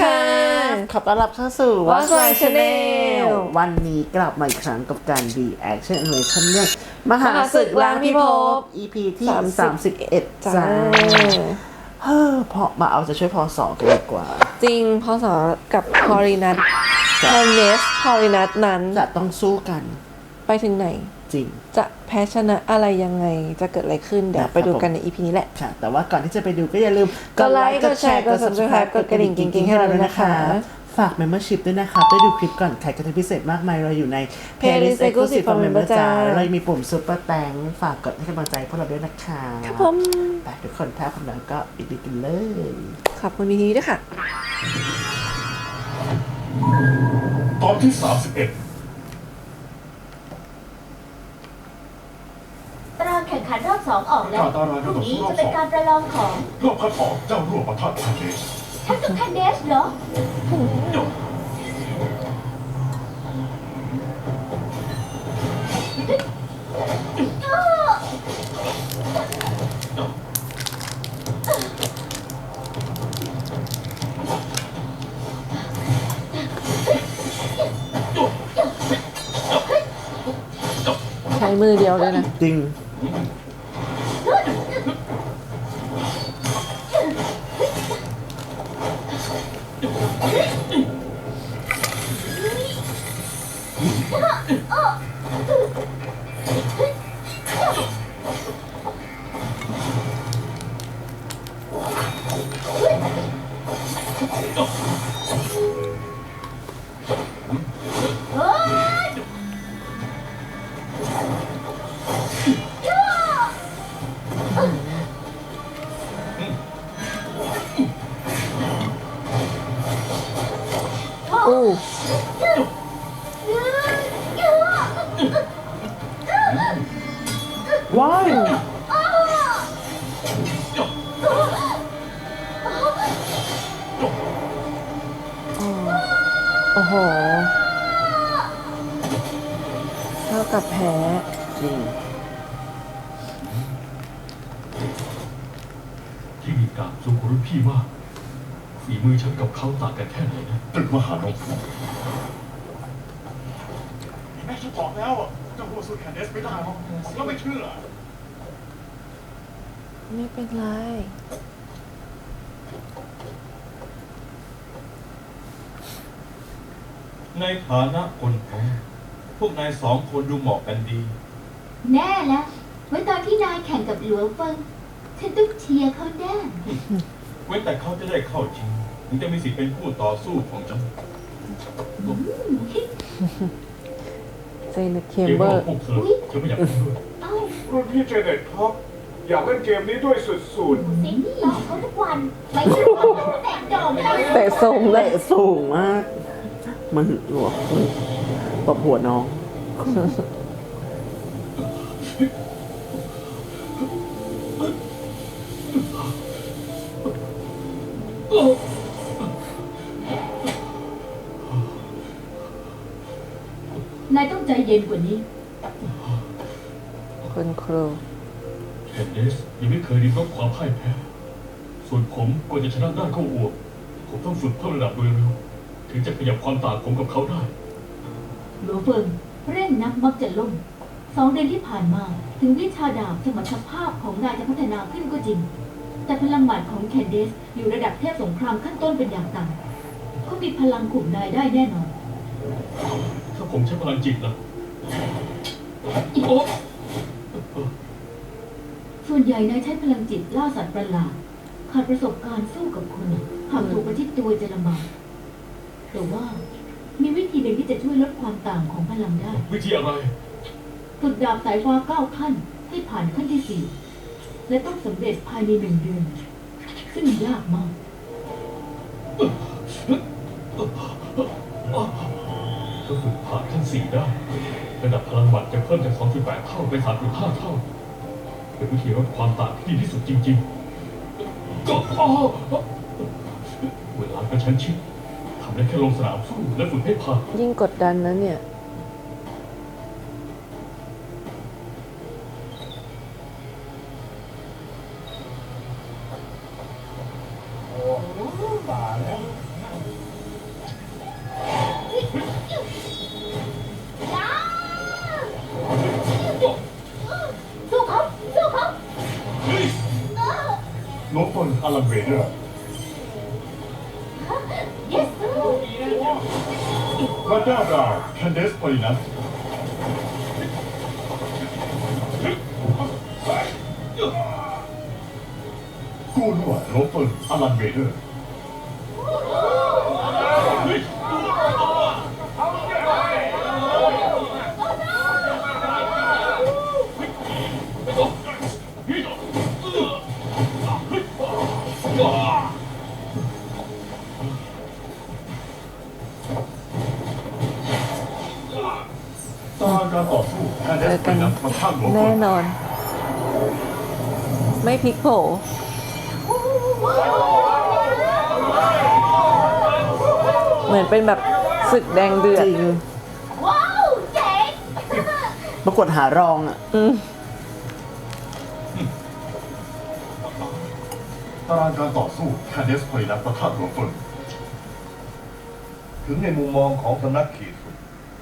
ค่ะ ขอต้อนรับเข้าสู่ Watch My Channel วันนี้กลับมาอีกครั้งกับการ reaction animation เรื่องมหามหาศึศึกกล้างพิภล้างพิภพพ EP ที่31 31 จ้าเฮ้อพอมาเอาใจะช่วยพอสอกันดีกว่า จริงพศกับพอลินัทพอเนสพอลินัทนั้นจะต้องสู้กัน ไปถึงไหน จริง จะแพ้ชนะอะไรยังไงจะเกิดอะไรขึ้น เดี๋ยวนะครับไปดูกันใน EP นี้แหละ ค่ะ แต่ว่าก่อนที่จะไปดูก็อย่าลืม กดไลค์ กดแชร์ กด subscribe กดกระดิ่งกิ๊งๆให้เราด้วยนะคะ ฝาก membership ด้วยนะครับได้ดูคลิปก่อน ใครกันพิเศษมากมายเราอยู่ใน Playlist Exclusive for Member จ้าเรามีปุ่ม super thank ฝากกดให้กำลังใจพวกเราด้วยนะคะครับผมไปทุกคนถ้าพร้อมแล้วก็ไปดูกันเลย ขอบคุณพีทีด้วยค่ะ ตอนที่ 31 ตาราง แข่งขันรอบสองออกแล้วตารางพแข่งขันรุ่งนี้รอบสองจะเป็นการประลองของรอบคัดออกเจ้าร่วมปะทะทันเดสฉันกับคันเดสเหรอใช้มือเดียวเลยนะ จริง อู้ การสูงกว่ารุ่นพี่มากฝีมือฉันกับเขาต่างกันแค่ไหนนะตึกมหานพแม่ฉันบอกแล้วอะเจ้าหัวสุดแคนเดสไม่ได้หรอกแล้วไม่เชื่อไม่เป็นไร ในฐานะคนโตพวกนายสองคนดูเหมาะกันดี แน่แล้วไว้ตอนที่นายแข่งกับหลัวเฟิง ฉันต้องเชียร์เขาแน่เว้นแต่เขาจะได้เข้าชิงถึงจะมีสิทธิ์เป็นผู้ต่อสู้ของฉันเจนเคเกมมเบขอองร์ พวกเธอฉันไม่อยากพูดด้วยเอ้ารุ่นพี่เจเน็ตครับ อยากเล่นเกมนี้ด้วยสุดเสียงนี่หลอกเขาทุกวันไม่ใช่หลอกเขาแต่งโด่งเลยเตะทรงเลเตะยสูงมาก มันหัวตบหัวน้อง นายต้องใจเย็นกว่านี้ คุณครูแคนเดสยังไม่เคยริมรบความพ่ายแพ้ ส่วนผมกว่าจะชนะได้ก็อวบผมต้องฝึกเพิ่มระดับโดยเร็ว ถึงจะขยับความต่างผมกับเขาได้ หลัวเฟิงเร่งนักมักจะล่ม สองเดือนที่ผ่านมา ถึงวิชาดาบสมรรถภาพของนายจะพัฒนาขึ้นก็จริง แต่พลังหมัดของแคนเดสอยู่ระดับเทพสงครามขั้นต้นเป็นอย่างต่ำเขามีพลังข่มนายได้แน่นอน ถ้าผมใช้พลังจิตล่ะโอ้ส่วนใหญ่นายใช้พลังจิตล่าสัตว์ประหลาดขาดประสบการณ์สู้กับคนหากถูกประชิดตัวจะลำบากแต่ว่ามีวิธีหนึ่งที่จะช่วยลดความต่างของพลังได้ วิธีอะไร ฝึกดาบสายฟ้าเก้าขั้นให้ผ่านขั้นที่สี่ และต้องสำเร็จภายในหนึ่งเดือน ซึ่งยากมากถ้าฝึกผ่านขั้นสี่ได้ ระดับพลังหมัดจะเพิ่มจาก 2.8 เท่าเป็น 3.5 เท่า เป็นวิธีลดความต่างที่ดีที่สุดจริง ๆ ก็อ้อเวลากระชั้นชิดทำได้แค่ลงสนามสู้และฝึกให้ผ่าน ยิ่งกดดันนะเนี่ย บ้าแล้วสู้เขาสู้เขาเฮ้ยน้องตนอารันเวเดอร้า กูนวดโนเฟิร์นอารันเวเดอร์ตารางการต่อสู้แคนเดสพอลินัสมาข้างโนเฟิแน่ Dạ. ร์นนอน ไม่พลิกโผ เหมือนเป็นแบบศึกแดงเดือจดริงว้าวเจ๋งประกวดหารองอะอืมตารางการต่อสู้แคนเดสพอลินัสประทะโนเฟิร์นถึงในมุมมองของสำนักขีดสุด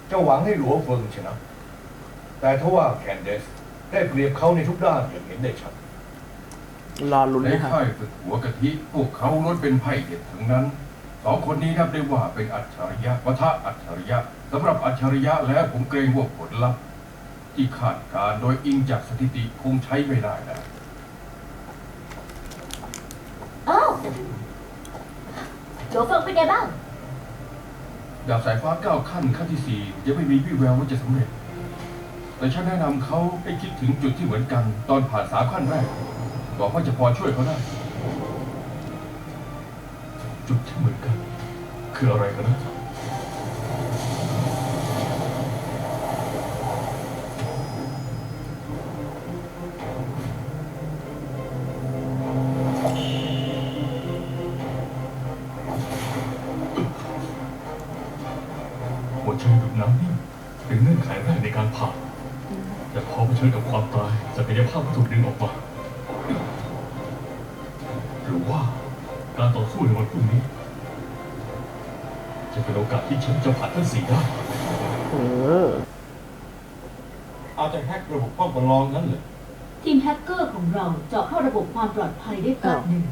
เจ้าหวังให้หลัวเฟิงชนะ แต่ทว่าแคนเดสได้เปรียบเขาในทุกด้านอย่างเห็นได้ชัดรอลุ้นในนะครับ ค่ายฝึกหัวกะทิพวกเขาล้วนเป็นไพ่เด็ดทั้งนั้น สองคนนี้นับได้ว่าเป็นอัจฉริยะวะทะอัจฉริยะสำหรับอัจฉริยะแล้วผมเกรงว่าผลลัพธ์ที่คาดการณ์โดยอิงจากสถิติคงใช้ไม่ได้นะอ้าวหลวงเฟิงเป็นไงบ้าง ดาบสายฟ้าเก้าขั้นขั้นที่สี่ยังไม่มีวี่แววว่าจะสำเร็จ แต่ฉันแนะนำเขาให้คิดถึงจุดที่เหมือนกัน ตอนผ่านสามขั้นแรกบอกว่าจะพอช่วยเขาได้ จุดที่เหมือนกัน คืออะไรกันนะหัวใจดุดน้ำนิ่งเป็นเงื่อนไขแรกในการผ่าแต่พอเผชิญกับความตายศักยภาพก็ถูกดึงออกมาหรือว่า การต่อสู้ในวันพรุ่งนี้ จะเป็นโอกาสที่ฉันจะผ่านทั้งสี่ได้เออเอาแต่แฮกระบบป้องกันรองนั้นเหรอทีมแฮกเกอร์ของเราเจาะเข้าระบบความปลอดภัยได้แป๊บหนึ่ง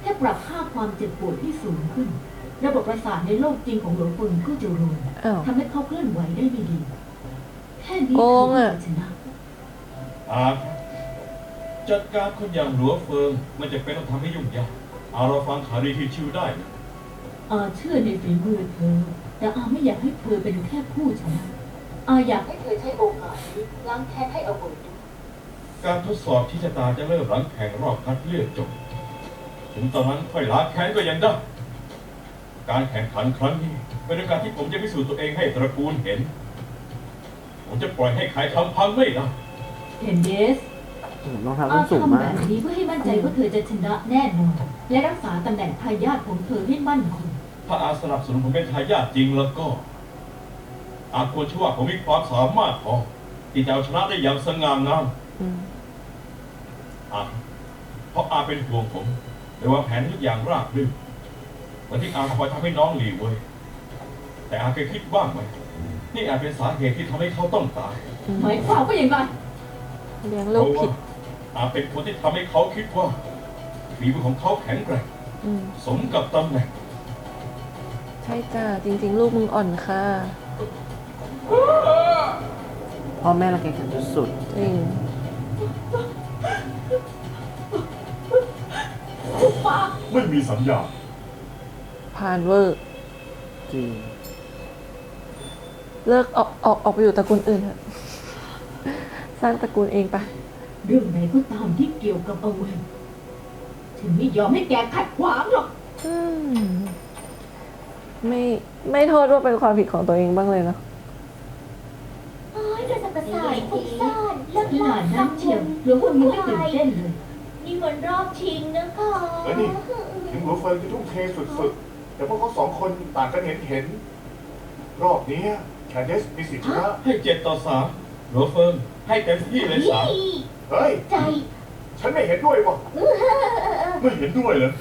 แค่ปรับค่าความเจ็บปวดที่สูงขึ้น ระบบประสาทในโลกจริงของหลวงเฟิงก็จะรวนอ้าว ทำให้เขาเคลื่อนไหวได้ไม่ดี แค่นี้โกงอะถืว่าชนะ อาจัดการคนอย่างหลัวเฟิง มันจะเป็นต้องทำให้ยุ่งยากเอาเราฟังข่าวดีที่ชิวได้นะอาเชื่อในฝีมือเธอ แต่อาไม่อยากให้เธอเป็นแค่ผู้ชนะอาอยากให้เธอใช้โอกาสนี้ล้างแค้นให้เอาบนการทดสอบที่ชะตาจะเริ่มหลังแข่งรอบคัดเลือกจบ ถึงตอนนั้นค่อยล้างแค้นก็ยังได้ การแข่งขันครั้งนี้เป็นโอกาสที่ผมจะพิสูจน์ตัวเองให้ตระกูลเห็น ผมจะปล่อยให้ใครทำพังไม่ได้เห็นเดส รองเท้าอาส้นสูงทำมาแบกบนี้เพื่อให้มั่นใจว่าเธอจะชนะแน่นอน และรักษาตำแหน่งทายาทของเธอให้มั่นคง ถ้าอาสนับสนุนผมเป็นทายาทจริงแล้วก็ อาควรเชื่อว่าผมมีความสามารถพอที่จะเอาชนะได้อย่างสง่างามอืมอาเพราะอาเป็นห่วงผมเลยวางแผนทุกอย่างราบรื่นเหมือนที่อาคอยทำให้น้องหลีเว้ยแต่อาเคยคิดบ้างไหมนี่อาจเป็นสาเหตุที่ทำให้เขาต้องตาย หมายความว่าอย่างไรเลี้ยงเพลูกราะผิว่าด อาเป็นคนที่ทำให้เขาคิดว่าฝีมือของเขาแข็งแกร่งอืมสมกับตำแหน่งใช่จ้าจริง ๆ ลูกมึงอ่อนค่ะพ่อแม่เราแข่งขันสุดจริงไม่มีสัญญาณผ่านเวอร์ๆจริงเลิกออกออกออกไปอยู่ตระกูลอื่นเถอะสร้างตระกูลเองไป เรื่องไหนก็ตามที่เกี่ยวกับเอาเวนฉันไม่ยอมให้แกขัดขวางหรอก อืมไม่ไม่โทษว่าเป็นความผิดของตัวเองบ้างเลยเนาะโอ้ยกระสับกระส่ายฟุ้งซ่านเลิกขนาดนั้นเชียวหลวงพ่อยังไม่ตื่นเต้นเลย นี่เหมือนรอบชิงนะคะเอ้ยนี่ ถึงหลัวเฟิงจะทุ่มเทสุดๆ แต่พวกเขาสองคนต่างกันเห็นเห็นๆรอบนี้แคนเดสมีสิทธิ์ชนะให้เจ็ดต่อสามหลัวเฟิงให้เต็มที่เลยสามนี่ เฮ้ย ใจ ฉันไม่เห็นด้วยว่ะไม่เห็นด้วยเลย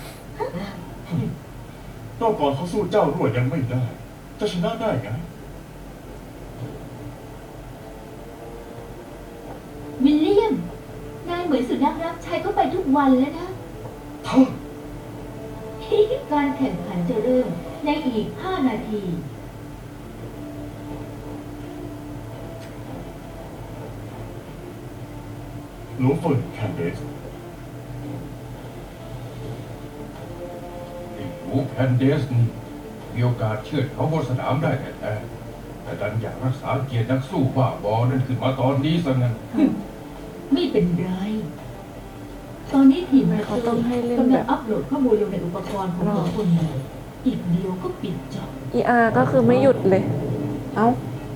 รอบก่อนเขาสู้เจ้ารั่วยังไม่ได้ จะชนะได้ไงเหมือนสุนัขรับใช้ก็ไปทุกวันแล้วนะท่านการแข่งขันจะเริ่มในอีก 5 นาที หลวงเฟิงแคนเดสไอ้หนูแคนเดสนี่มีโอกาสเชือดเขาบนสนามได้แท้ๆแต่ดันอยากรักษาเกียรตินักสู้บ้าบอนั่นขึ้นมาตอนนี้ซะงั้นไม่เป็นไร ตอนนี้ทีมเขาต้องให้เล่นกำแบลังบ อัปโหลดข้อมูลลงในอุปกรณ์ของสองคนอยู่อีกเดียวก็ปิดจอบอีอาก็คือไม่หยุดเลย เอ้า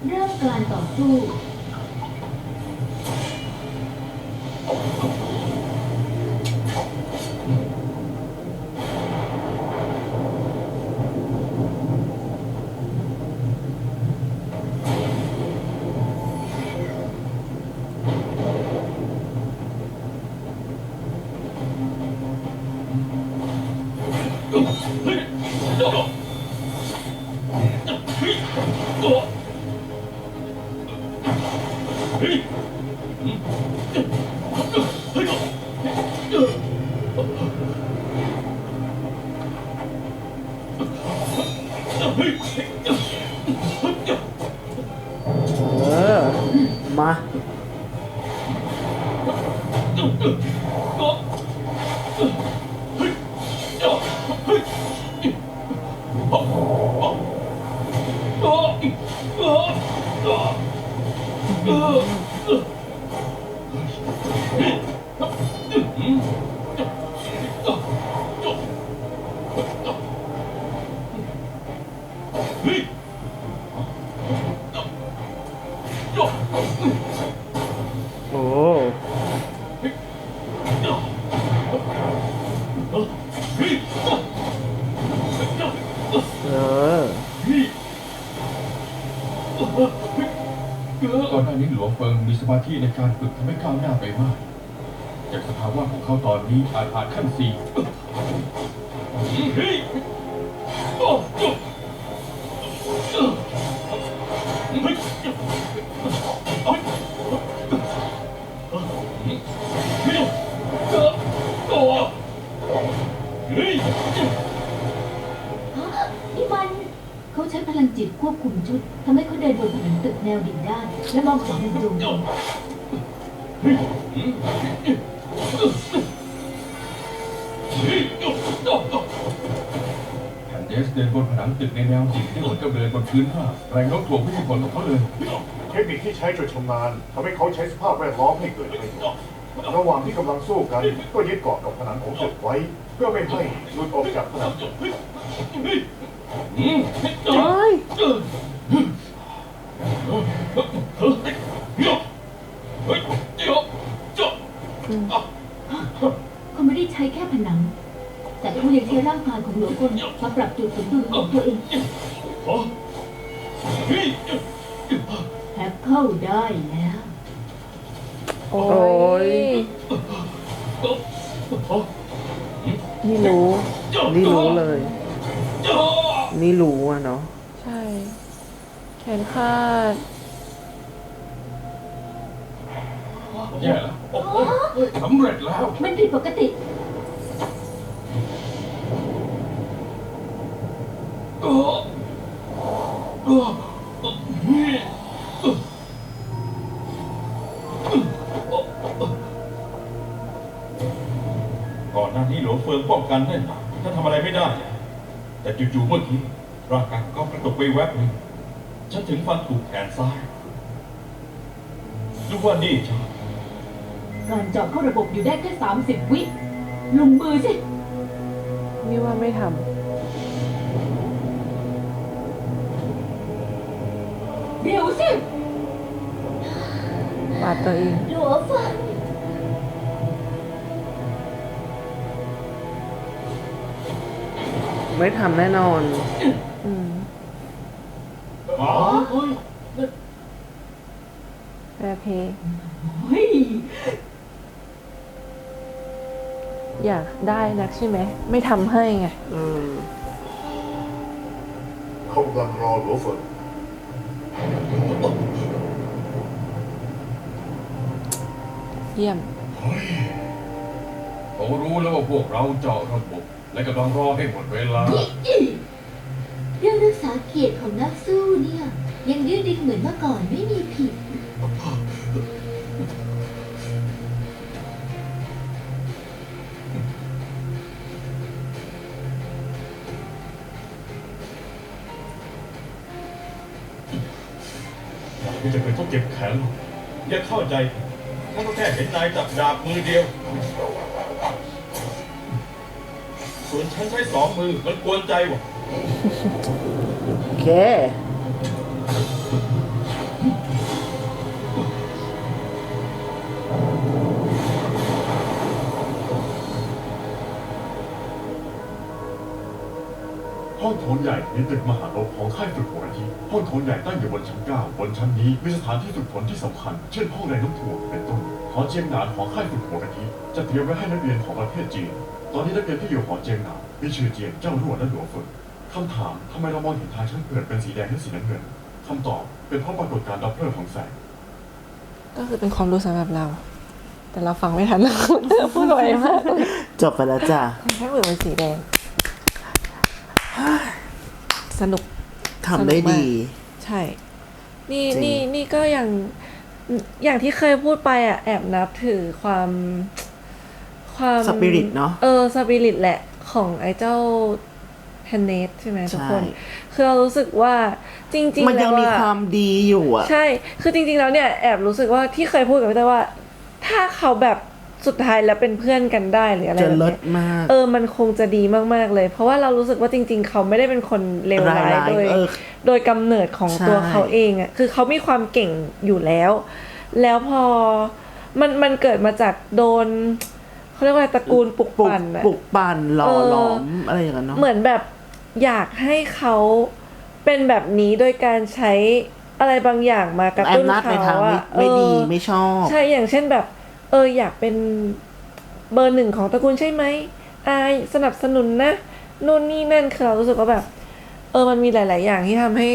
เริ่มการต่อสู้ เอ โเบิงมีสมาธิในการฝึกทำให้ก้าวหน้าไปมาก จากสภาวะของเขาตอนนี้อาจผ่านขั้นสี่นี่มันเขาใช้พลังจิตควบคุมชุดทำให้ วดิ่งด้านและมองเห็นเป็นดวงเดียวแคนเดสเดินบนผนังตึกในแนวดิ่งที่เหมือนกับเดินบนพื้นผ้าแรงโน้มถ่วงไม่ใช่ผลของเขาเลย เทคนิคที่ใช้จนชำนาญทำให้เขาใช้สภาพแวดล้อมให้เกิดประโยชน์ระหว่างที่กำลังสู้กัน ก็ยึดเกาะกับผนังของตึกไว้ เพื่อไม่ให้หลุดออกจากผนัง โอ้ย เขาไม่ได้ใช้แค่ผนัง แต่เขายังใช้ร่างกายของหลวงกลมาปรับจุดสมดุลของตัวเองแฮกเข้าได้แล้ว โอ้ย นี่รู้ นี่รู้เลย นี่รู้อะเนาะ ใช่ แขนขาดแย่แล้วโอ้โหสำเร็จแล้ว มันผิดปกติก่อนหน้านี้หลวงเฟิงป้องกันได้ถ้าทำอะไรไม่ได้ แต่จู่ๆเมื่อกี้ร่างกายก็กระตุกไปแวบหนึ่ง ฉันถึงฟันถูกแขนซ้ายดูว่านี่จ้ะการเจาะเข้าระบบอยู่ได้แค่30วิลงมือสิ นี่ว่าไม่ทเร็วสิำปาดตัวเอง หลัวเฟิงไม่ทำแน่นอน อืมอ๋อแปรเพลงเฮ้ยอยากได้นักใช่ไหม ไม่ทำให้ไง อืมเขากำลังรอหลวงเฟิงเยี่ยมผมรู้แล้วว่าพวกเราเจาะระบบและกำลังรอให้หมดเวลาเรื่องรักษา เกียรติของนักสู้เนี่ย ยังยืดดินเหมือนเมื่อก่อนไม่มีผิด ไม่จำเป็นต้องเก็บแขนหรอกอย่าเข้าใจฉันก็แค่เห็นนายจับดาบมือเดียว ส่วนฉันใช้สองมือมันกวนใจว่ะ เค ห้องโถงใหญ่เป็นตึกมหาลบของค่ายฝึกหัวอาทิห้องโถงใหญ่ตั้งอยู่บนชั้น9บนชั้นนี้มีสถานที่ฝึกฝนที่สำคัญ เช่นห้องแรงน้ำถ่วงเป็นต้นหอเจียงหนานของค่ายฝึกหัวอาทิจะเตรียมไว้ให้นักเรียนของประเทศจีน ตอนนี้นักเรียนที่อยู่หอเจียงหนานมีชื่อเจียงเจ้ารั่วและหลวงเฟิง คำถามทำไมเรามองเห็นทางชั้นเกิดเป็นสีแดงและสีน้ำเงินคำตอบเป็นเพราะปรากฏการณ์ดับเพลิงของแสง ก็คือเป็นความรู้สำหรับเรา แต่เราฟังไม่ทันแล้วพูดไวมากเลยจบไปแล้วจ้ะแค่เปิดเป็นสีแดง สนุก ทำได้ดี ใช่ นี่จริง นี่นี่ก็อย่างอย่างที่เคยพูดไปอะ แอบนับถือความ ความ สปิริตเนาะ เออสปิริตแหละของไอ้เจ้าแฮน เนสใช่ไหมทุกคนใช่คือเรารู้สึกว่าจริงมันๆยัแล้งวมีอะความดีอยู่อะใช่ คือจริง ๆ แล้วเนี่ยแอบรู้สึกว่าที่เคยพูดกับพี่เต้ยว่า ถ้าเขาแบบสุดท้ายแล้วเป็นเพื่อนกันได้หรืออะไรจะแบบเลิเนี้ศยมากเออมันคงจะดีมากๆเลย เพราะว่าเรารู้สึกว่าจริง ๆ เขาไม่ได้เป็นคนเลวร้ายร้ายๆโดยเออโดยกำเนิดของใช่ตัวเขาเองอะ่ะคือเขามีความเก่งอยู่แล้ว แล้วพอมันมันเกิดมาจากโดนเขาเรียกว่าอะไรตระกูลปลุกปลุกปั่นอะปลุกปั่นหล่อเออหลอมอะไรอย่างเงี้ยเนาะเหมือนแบบ อยากให้เขาเป็นแบบนี้โดยการใช้อะไรบางอย่างมากระแอตุ้มนนาจในเขาทางไม่อะไม่ดีเออไม่ชอบ ใช่อย่างเช่นแบบ เอออยากเป็นเบอร์หนึ่งของตระกูลใช่ไหมอายสนับสนุนนะนู่นนี่นั่นคือเรารู้สึกว่าแบบ เออมันมีหลาย ๆ อย่างที่ทำให้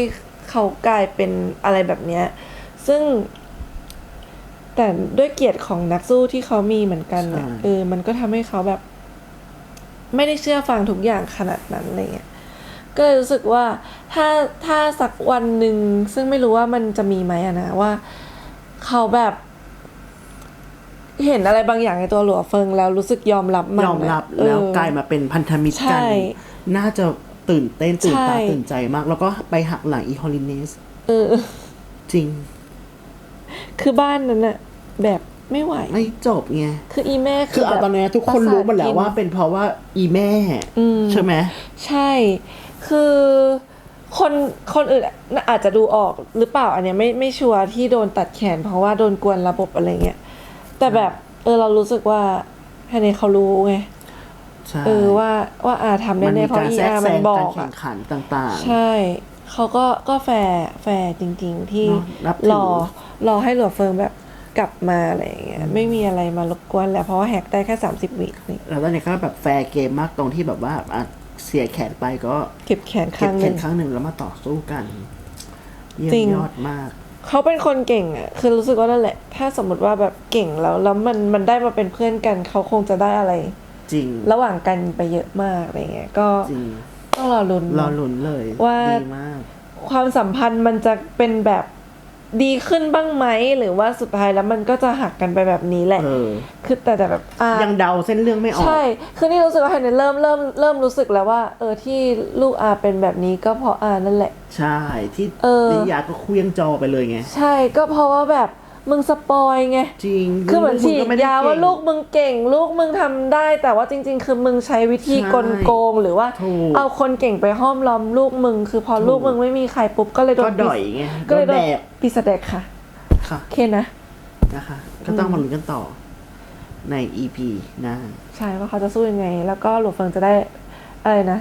เขากลายเป็นอะไรแบบเนี้ย ซึ่ง แต่ด้วยเกียรติของนักสู้ที่เขามีเหมือนกันน่ะใช่เออมันก็ทำให้เขาแบบ ไม่ได้เชื่อฟังทุกอย่างขนาดนั้นอะไรเงี้ย ก็เลยรู้สึกว่าถ้าถ้าสักวันหนึ่งซึ่งไม่รู้ว่ามันจะมีไหมอะนะว่าเขาแบบ เห็นอะไรบางอย่างในตัวหลัวเฟิงแล้วรู้สึกยอมรับมันยอมรับะแล้วเออกลายมาเป็นพันธมิตรใช่กัน น่าจะตื่นเต้นตื่นตาใช่ตื่นใจมาก แล้วก็ไปหักหลังอีฮอลิเนสเออ จริง คือบ้านนั้นอะแบบไม่ไหว ไม่จบไงคืออีแม่คือเอาแบบตอนนี้ทุกคนรู้หมดแล้วว่าเป็นเพราะว่าอีแม่อืมใช่ไหมใช่ คือคนคนอื่นอาจจะดูออกหรือเปล่าอันเนี้ยไม่ไม่ชัวร์ที่โดนตัดแขน เพราะว่าโดนกวนระบบอะไรเงี้ยแต่แบบเออเรารู้สึกว่าแฮนนี่เขารู้ไงใช่เออว่าว่าอาทำมันแน่มีๆเพราะการอีแทรกอาแซมันงบอการกแข่อะงขันต่างใช่เขาก็ก็แฟร์แฟร์จริง ๆ ที่เนอะนับถือรอรอให้หลวงเฟิงแบบกลับมาอะไรอย่างเงี้ยไม่มีอะไรมารบกวนแล้วเพราะว่าแฮกได้แค่30วินี่ๆแล้วตอนนี้ก็แบบแฟร์เกมมากตรงที่แบบว่าอะ เสียแขนไปก็เก็บแขนเก็ข้าบงหแขนึ่นง ข้างหนึ่งแล้วมาต่อสู้กัน เยี่ยจริมงยอดมาก เขาเป็นคนเก่งอะ คือรู้สึกว่านั่นแหละ ถ้าสมมติว่าแบบเก่งแล้ว แล้วมันมันได้มาเป็นเพื่อนกัน เขาคงจะได้อะไร จริงระหว่างกันไปเยอะมากอะไรเงี้ย ก็จริงต้องรอลุ้น รอลุ้นเลยว่า ดีมาก ความสัมพันธ์มันจะเป็นแบบ ดีขึ้นบ้างไหมหรือว่าสุดท้ายแล้วมันก็จะหักกันไปแบบนี้แหละ เออ คือแต่แต่แบบอ่ายังเดาเส้นเรื่องไม่ออก ใช่ คือนี่รู้สึกว่าไฮเนยเริ่มเริ่มเริ่มรู้สึกแล้วว่า เออที่ลูกอาเป็นแบบนี้ก็เพราะอานั่นแหละ ใช่ที่เออ นิยาก็เคลี้ยงจอไปเลยไง ใช่ก็เพราะว่าแบบ มึงสปอยไง จริงคือเหมือนฉีดไได้ยาว่าเงลูกมึงเก่ง ลูกมึงทำได้ แต่ว่าจริง ๆ คือมึงใช้วิธีใช่กลโกง หรือว่าถูกเอาคนเก่งไปห้อมล้อมลูกมึง คือพอถูกลูกมึงไม่มีใครปุ๊บก็เลยโดก็นด่อยไงก็เลยโดโดนนแดกปีศาจแดกค่ะค่ะโอเคนะนะคะ ก็ต้องมาลุ้นกันต่อใน EP หน้าใช่ว่าเขาจะสู้ยังไง แล้วก็หลวงเฟิงจะได้อะไรนะ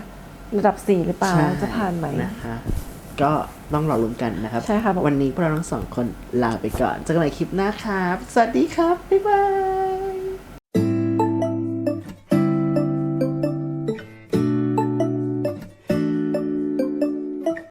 ระดับสี่หรือเปล่าใช่จะผ่านไหมนะคะ ก็ ต้องรอลุ้นกันนะครับ ใช่ครับผมวันนี้พวกเราทั้งสองคนลาไปก่อนเจอกันใหม่คลิปหน้าครับ สวัสดีครับ บ๊ายบาย